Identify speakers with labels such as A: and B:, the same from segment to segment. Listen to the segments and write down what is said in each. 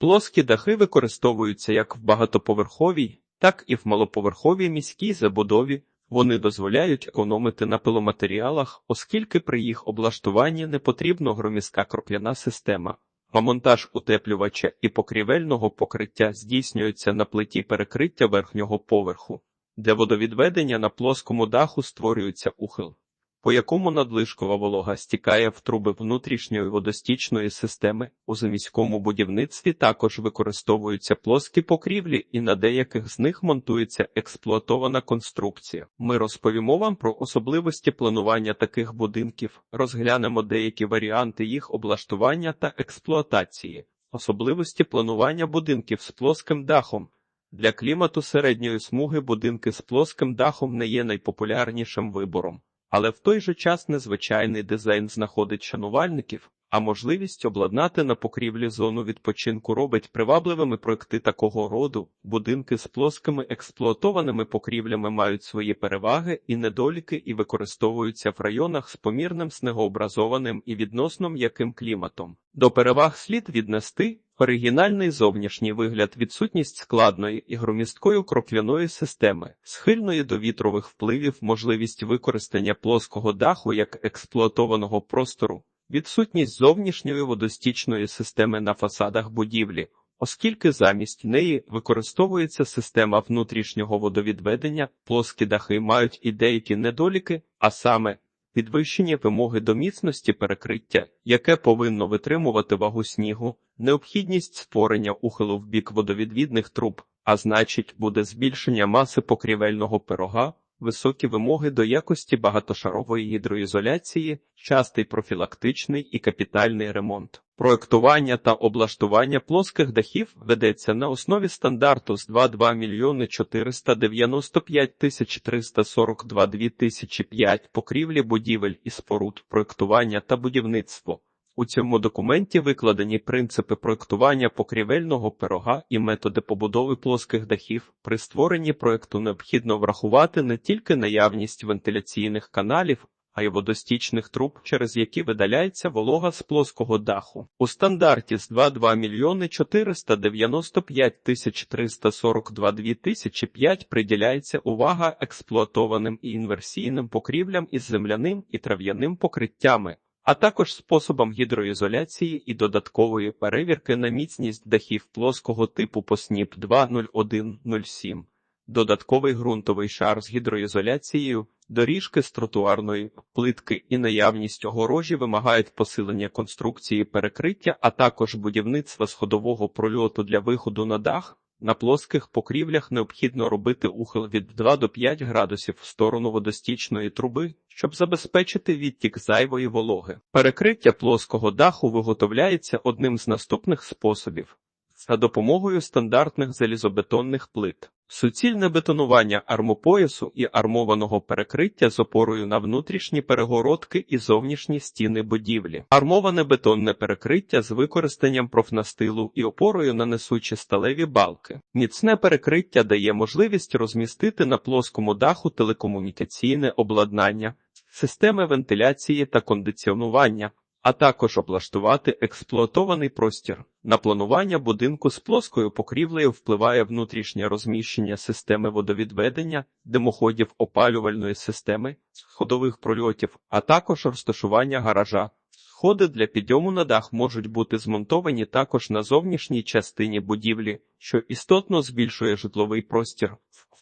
A: Плоскі дахи використовуються як в багатоповерховій, так і в малоповерховій міській забудові. Вони дозволяють економити на пиломатеріалах, оскільки при їх облаштуванні не потрібно громіська кропляна система. А монтаж утеплювача і покрівельного покриття здійснюється на плиті перекриття верхнього поверху. Для водовідведення на плоскому даху створюється ухил, по якому надлишкова волога стікає в труби внутрішньої водостічної системи. У заміському будівництві також використовуються плоскі покрівлі, і на деяких з них монтується експлуатована конструкція. Ми розповімо вам про особливості планування таких будинків, розглянемо деякі варіанти їх облаштування та експлуатації, особливості планування будинків з плоским дахом. Для клімату середньої смуги будинки з плоским дахом не є найпопулярнішим вибором, але в той же час незвичайний дизайн знаходить шанувальників, а можливість обладнати на покрівлі зону відпочинку робить привабливими проекти такого роду. Будинки з плоскими експлуатованими покрівлями мають свої переваги і недоліки і використовуються в районах з помірним снегообразованим і відносно м'яким кліматом. До переваг слід віднести Оригінальний зовнішній вигляд, відсутність складної і громісткої кропляної системи, схильної до вітрових впливів, можливість використання плоского даху як експлуатованого простору, відсутність зовнішньої водостічної системи на фасадах будівлі, оскільки замість неї використовується система внутрішнього водовідведення, плоскі дахи мають і деякі недоліки, а саме Підвищення вимоги до міцності перекриття, яке повинно витримувати вагу снігу, необхідність створення ухилу в бік водовідвідних труб, а значить, буде збільшення маси покрівельного пирога, високі вимоги до якості багатошарової гідроізоляції, частий профілактичний і капітальний ремонт. Проектування та облаштування плоских дахів ведеться на основі стандарту з 2,2 мільйони 495 тисяч 342 2005 покрівлі будівель і споруд, проектування та будівництво. У цьому документі викладені принципи проектування покрівельного пирога і методи побудови плоских дахів. При створенні проекту необхідно врахувати не тільки наявність вентиляційних каналів, а й водостічних труб, через які видаляється волога з плоского даху. У стандарті з 2,2 мільйони 495 тисяч 342 2005 приділяється увага експлуатованим і інверсійним покрівлям із земляним і трав'яним покриттями а також способом гідроізоляції і додаткової перевірки на міцність дахів плоского типу по СНІП 20107, додатковий ґрунтовий шар з гідроізоляцією, доріжки з тротуарної плитки і наявність огорожі вимагають посилення конструкції перекриття, а також будівництва сходового прольоту для виходу на дах. На плоских покрівлях необхідно робити ухил від 2 до 5 градусів в сторону водостічної труби, щоб забезпечити відтік зайвої вологи. Перекриття плоского даху виготовляється одним з наступних способів за допомогою стандартних залізобетонних плит. Суцільне бетонування армопоясу і армованого перекриття з опорою на внутрішні перегородки і зовнішні стіни будівлі, армоване бетонне перекриття з використанням профнастилу і опорою на несучі сталеві балки. Міцне перекриття дає можливість розмістити на плоскому даху телекомунікаційне обладнання, системи вентиляції та кондиціонування а також облаштувати експлуатований простір. На планування будинку з плоскою покрівлею впливає внутрішнє розміщення системи водовідведення, димоходів опалювальної системи, ходових прольотів, а також розташування гаража. Сходи для підйому на дах можуть бути змонтовані також на зовнішній частині будівлі, що істотно збільшує житловий простір.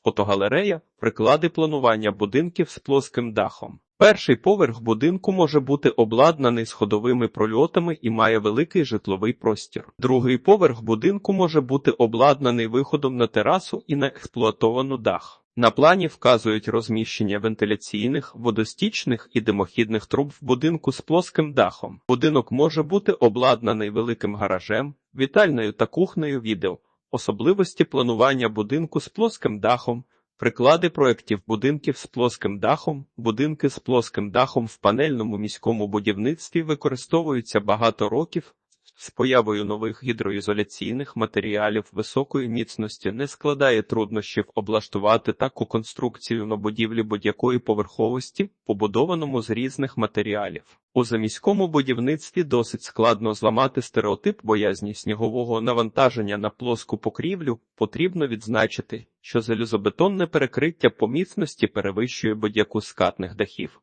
A: Фотогалерея приклади планування будинків з плоским дахом. Перший поверх будинку може бути обладнаний сходовими прольотами і має великий житловий простір. Другий поверх будинку може бути обладнаний виходом на терасу і на експлуатовану дах. На плані вказують розміщення вентиляційних, водостічних і димохідних труб в будинку з плоским дахом. Будинок може бути обладнаний великим гаражем, вітальною та кухнею відео, особливості планування будинку з плоским дахом. Приклади проєктів будинків з плоским дахом. Будинки з плоским дахом в панельному міському будівництві використовуються багато років. З появою нових гідроізоляційних матеріалів високої міцності не складає труднощів облаштувати таку конструкцію на будівлі будь-якої поверховості, побудованому з різних матеріалів. У заміському будівництві досить складно зламати стереотип боязні снігового навантаження на плоску покрівлю. Потрібно відзначити, що залізобетонне перекриття по міцності перевищує будь-яку скатних дахів.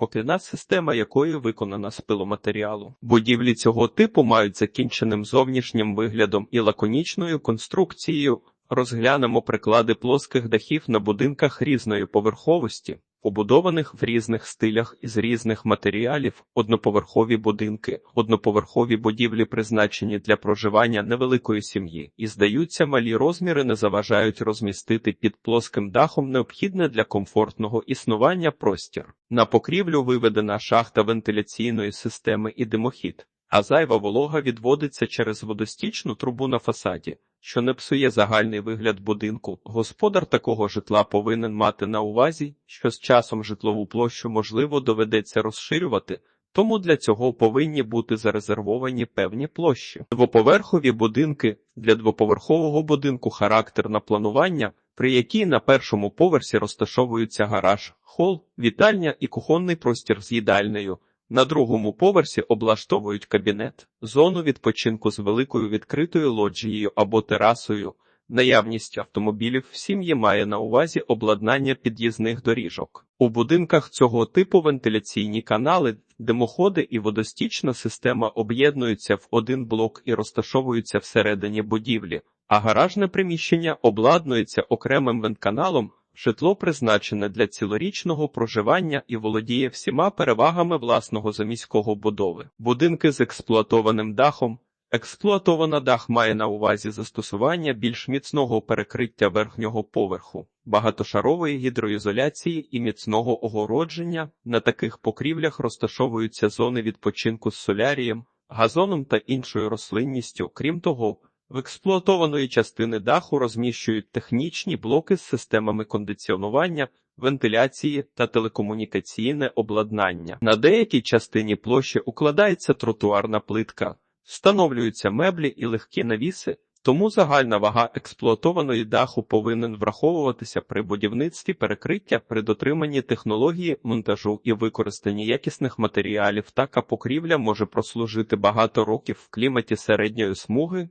A: Окляна система якої виконана з пиломатеріалу. Будівлі цього типу мають закінченим зовнішнім виглядом і лаконічною конструкцією. Розглянемо приклади плоских дахів на будинках різної поверховості, побудованих в різних стилях із різних матеріалів, одноповерхові будинки, одноповерхові будівлі призначені для проживання невеликої сім'ї, і здаються, малі розміри не заважають розмістити під плоским дахом необхідне для комфортного існування простір. На покрівлю виведена шахта вентиляційної системи і димохід, а зайва волога відводиться через водостічну трубу на фасаді що не псує загальний вигляд будинку. Господар такого житла повинен мати на увазі, що з часом житлову площу можливо доведеться розширювати, тому для цього повинні бути зарезервовані певні площі. Двоповерхові будинки для двоповерхового будинку характерне планування, при якій на першому поверсі розташовуються гараж, хол, вітальня і кухонний простір з їдальнею. На другому поверсі облаштовують кабінет, зону відпочинку з великою відкритою лоджією або терасою. Наявність автомобілів в сім'ї має на увазі обладнання під'їзних доріжок. У будинках цього типу вентиляційні канали, димоходи і водостічна система об'єднуються в один блок і розташовуються всередині будівлі, а гаражне приміщення обладнується окремим вентканалом, Житло призначене для цілорічного проживання і володіє всіма перевагами власного заміського будови. Будинки з експлуатованим дахом. Експлуатована дах має на увазі застосування більш міцного перекриття верхнього поверху, багатошарової гідроізоляції і міцного огородження. На таких покрівлях розташовуються зони відпочинку з солярієм, газоном та іншою рослинністю. Крім того, в експлуатованої частини даху розміщують технічні блоки з системами кондиціонування, вентиляції та телекомунікаційне обладнання. На деякій частині площі укладається тротуарна плитка, встановлюються меблі і легкі навіси, тому загальна вага експлуатованої даху повинен враховуватися при будівництві перекриття при дотриманні технології монтажу і використанні якісних матеріалів. Така покрівля може прослужити багато років в кліматі середньої смуги.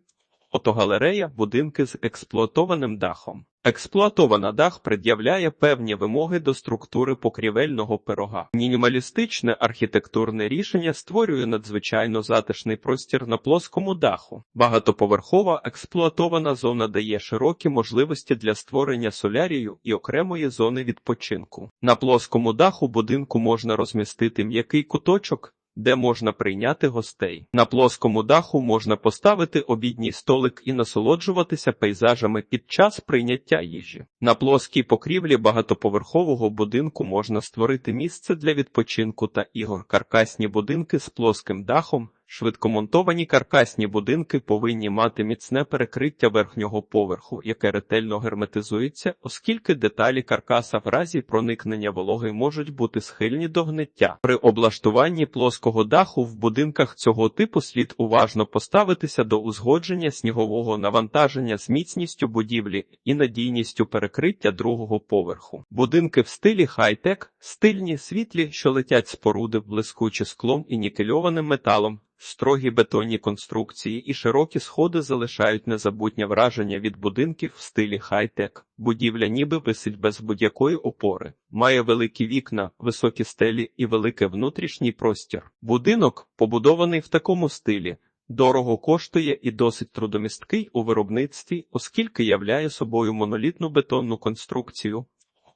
A: Фотогалерея будинки з експлуатованим дахом. Експлуатована дах пред'являє певні вимоги до структури покрівельного пирога. Мінімалістичне архітектурне рішення створює надзвичайно затишний простір на плоскому даху. Багатоповерхова експлуатована зона дає широкі можливості для створення солярію і окремої зони відпочинку. На плоскому даху будинку можна розмістити м'який куточок, де можна прийняти гостей. На плоскому даху можна поставити обідній столик і насолоджуватися пейзажами під час прийняття їжі. На плоскій покрівлі багатоповерхового будинку можна створити місце для відпочинку та ігор. Каркасні будинки з плоским дахом. Швидкомонтовані каркасні будинки повинні мати міцне перекриття верхнього поверху, яке ретельно герметизується, оскільки деталі каркаса в разі проникнення вологи можуть бути схильні до гниття. При облаштуванні плоского даху в будинках цього типу слід уважно поставитися до узгодження снігового навантаження з міцністю будівлі і надійністю перекриття другого поверху. Будинки в стилі хай-тек, стильні світлі, що летять споруди, блискучі склом і нікельованим металом. Строгі бетонні конструкції і широкі сходи залишають незабутнє враження від будинків в стилі хай-тек. Будівля ніби висить без будь-якої опори, має великі вікна, високі стелі і великий внутрішній простір. Будинок, побудований в такому стилі, дорого коштує і досить трудомісткий у виробництві, оскільки являє собою монолітну бетонну конструкцію.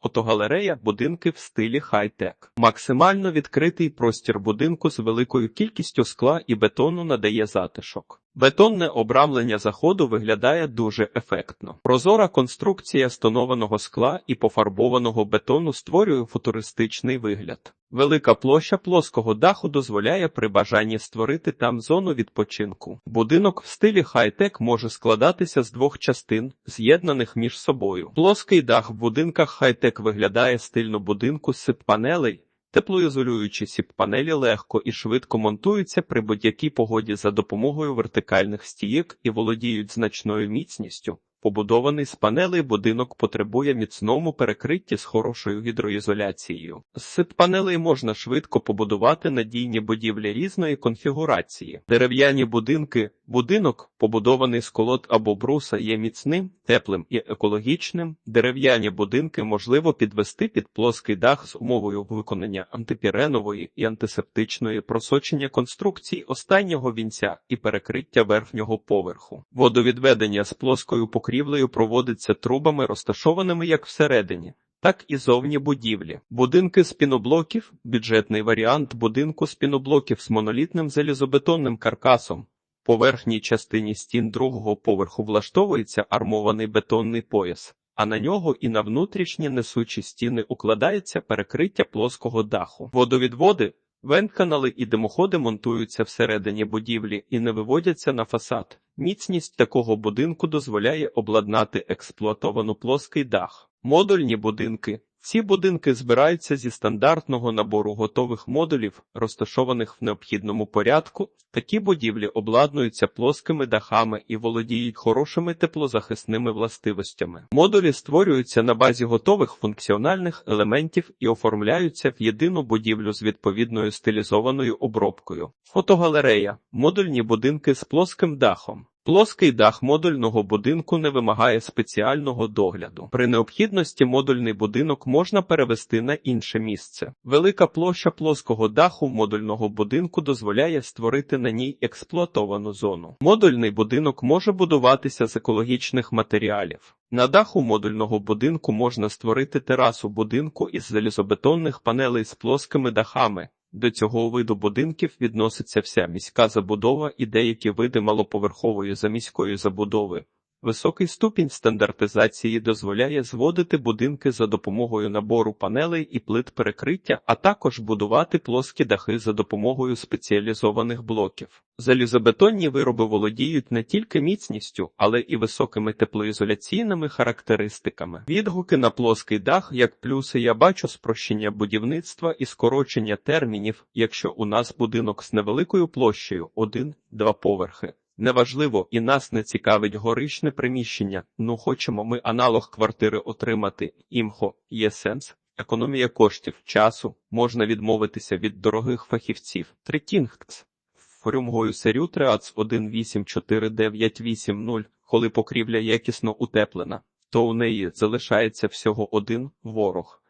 A: Фотогалерея будинки в стилі хай-тек. Максимально відкритий простір будинку з великою кількістю скла і бетону надає затишок. Бетонне обрамлення заходу виглядає дуже ефектно. Прозора конструкція стонованого скла і пофарбованого бетону створює футуристичний вигляд. Велика площа плоского даху дозволяє при бажанні створити там зону відпочинку. Будинок в стилі хай-тек може складатися з двох частин, з'єднаних між собою. Плоский дах в будинках хай-тек виглядає стильно будинку з сип-панелей, Теплоізолюючі сіп-панелі легко і швидко монтуються при будь-якій погоді за допомогою вертикальних стійок і володіють значною міцністю. Побудований з панелей будинок потребує міцному перекритті з хорошою гідроізоляцією. З сип-панелей можна швидко побудувати надійні будівлі різної конфігурації. Дерев'яні будинки. Будинок, побудований з колод або бруса, є міцним, теплим і екологічним. Дерев'яні будинки можливо підвести під плоский дах з умовою виконання антипіренової і антисептичної просочення конструкцій останнього вінця і перекриття верхнього поверху. Водовідведення з плоскою покрівлею проводиться трубами, розташованими як всередині. Так і зовні будівлі. Будинки з піноблоків – бюджетний варіант будинку з піноблоків з монолітним залізобетонним каркасом. По верхній частині стін другого поверху влаштовується армований бетонний пояс, а на нього і на внутрішні несучі стіни укладається перекриття плоского даху. Водовідводи, вентканали і димоходи монтуються всередині будівлі і не виводяться на фасад. Міцність такого будинку дозволяє обладнати експлуатовану плоский дах. Модульні будинки. Ці будинки збираються зі стандартного набору готових модулів, розташованих в необхідному порядку. Такі будівлі обладнуються плоскими дахами і володіють хорошими теплозахисними властивостями. Модулі створюються на базі готових функціональних елементів і оформляються в єдину будівлю з відповідною стилізованою обробкою. Фотогалерея модульні будинки з плоским дахом. Плоский дах модульного будинку не вимагає спеціального догляду. При необхідності модульний будинок можна перевести на інше місце. Велика площа плоского даху модульного будинку дозволяє створити на ній експлуатовану зону. Модульний будинок може будуватися з екологічних матеріалів. На даху модульного будинку можна створити терасу будинку із залізобетонних панелей з плоскими дахами. До цього виду будинків відноситься вся міська забудова і деякі види малоповерхової заміської забудови. Високий ступінь стандартизації дозволяє зводити будинки за допомогою набору панелей і плит перекриття, а також будувати плоскі дахи за допомогою спеціалізованих блоків. Залізобетонні вироби володіють не тільки міцністю, але і високими теплоізоляційними характеристиками. Відгуки на плоский дах як плюси я бачу спрощення будівництва і скорочення термінів, якщо у нас будинок з невеликою площею 1-2 поверхи. Неважливо, і нас не цікавить горичне приміщення. Ну хочемо ми аналог квартири отримати. Імхо є сенс. Економія коштів, часу, можна відмовитися від дорогих фахівців. Третінгтс. Форюмгою серю Триац 184980, коли покрівля якісно утеплена, то у неї залишається всього один ворог.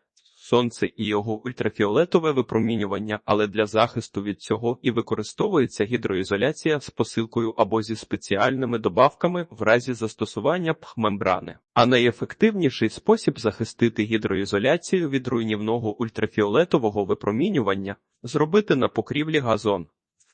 A: Сонце і його ультрафіолетове випромінювання, але для захисту від цього і використовується гідроізоляція з посилкою або зі спеціальними добавками в разі застосування пхмембрани. А найефективніший спосіб захистити гідроізоляцію від руйнівного ультрафіолетового випромінювання зробити на покрівлі газон.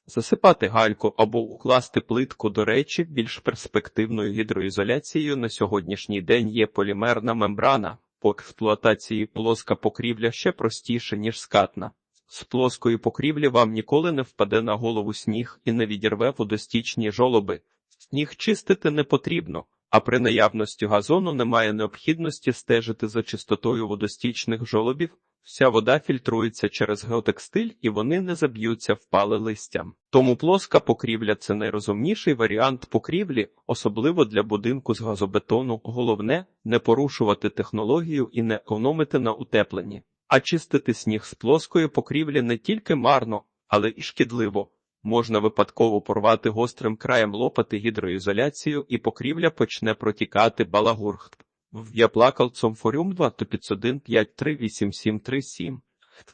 A: Засипати гальку або укласти плитку, до речі, більш перспективною гідроізоляцією на сьогоднішній день є полімерна мембрана. По експлуатації плоска покрівля ще простіше, ніж скатна. З плоскої покрівлі вам ніколи не впаде на голову сніг і не відірве водостічні жолоби. Сніг чистити не потрібно, а при наявності газону немає необхідності стежити за чистотою водостічних жолобів. Вся вода фільтрується через геотекстиль і вони не заб'ються впали листям. Тому плоска покрівля це найрозумніший варіант покрівлі, особливо для будинку з газобетону. Головне не порушувати технологію і не економити на утепленні, а чистити сніг з плоскої покрівлі не тільки марно, але і шкідливо. Можна випадково порвати гострим краєм лопати гідроізоляцію, і покрівля почне протікати балагурхт. Я плакав цомфорюм 2 то 501 538737.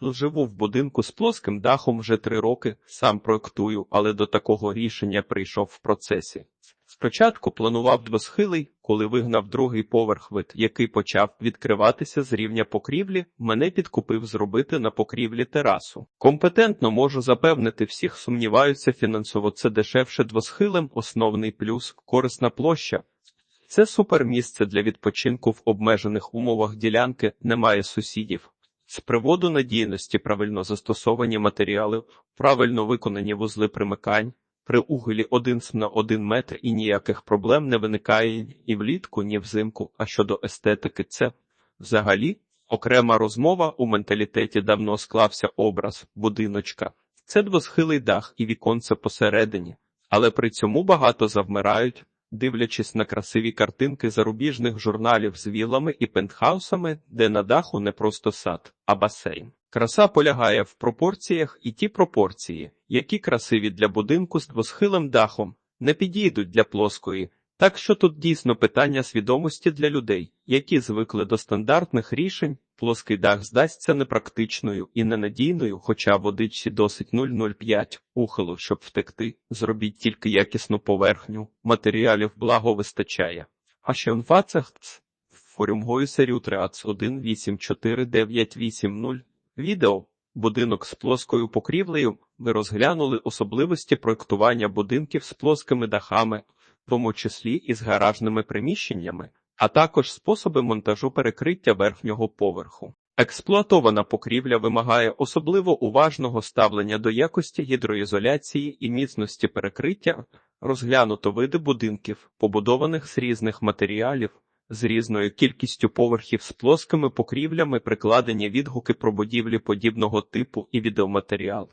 A: Живу в будинку з плоским дахом вже три роки, сам проектую, але до такого рішення прийшов в процесі. Спочатку планував двосхилий, коли вигнав другий поверх вид, який почав відкриватися з рівня покрівлі, мене підкупив зробити на покрівлі терасу. Компетентно можу запевнити, всіх сумніваються фінансово це дешевше двосхилем, основний плюс, корисна площа. Це супермісце для відпочинку в обмежених умовах ділянки, немає сусідів. З приводу надійності правильно застосовані матеріали, правильно виконані вузли примикань, при уголі 1 на 1 метр і ніяких проблем не виникає ні влітку, ні взимку, а щодо естетики це взагалі Окрема розмова у менталітеті давно склався образ будиночка. Це двосхилий дах і віконце посередині, але при цьому багато завмирають, дивлячись на красиві картинки зарубіжних журналів з вілами і пентхаусами, де на даху не просто сад, а басейн. Краса полягає в пропорціях, і ті пропорції, які красиві для будинку з двосхилим дахом, не підійдуть для плоскої. Так що тут дійсно питання свідомості для людей, які звикли до стандартних рішень, плоский дах здасться непрактичною і ненадійною, хоча водичці досить 0,05 ухилу, щоб втекти, зробіть тільки якісну поверхню, матеріалів благо вистачає. А ще в форумгою серію 1849980 відео. Будинок з плоскою покрівлею ми розглянули особливості проєктування будинків з плоскими дахами, в тому числі і з гаражними приміщеннями, а також способи монтажу перекриття верхнього поверху. Експлуатована покрівля вимагає особливо уважного ставлення до якості гідроізоляції і міцності перекриття, розглянуто види будинків, побудованих з різних матеріалів, з різною кількістю поверхів з плоскими покрівлями прикладені відгуки про будівлі подібного типу і відеоматеріал.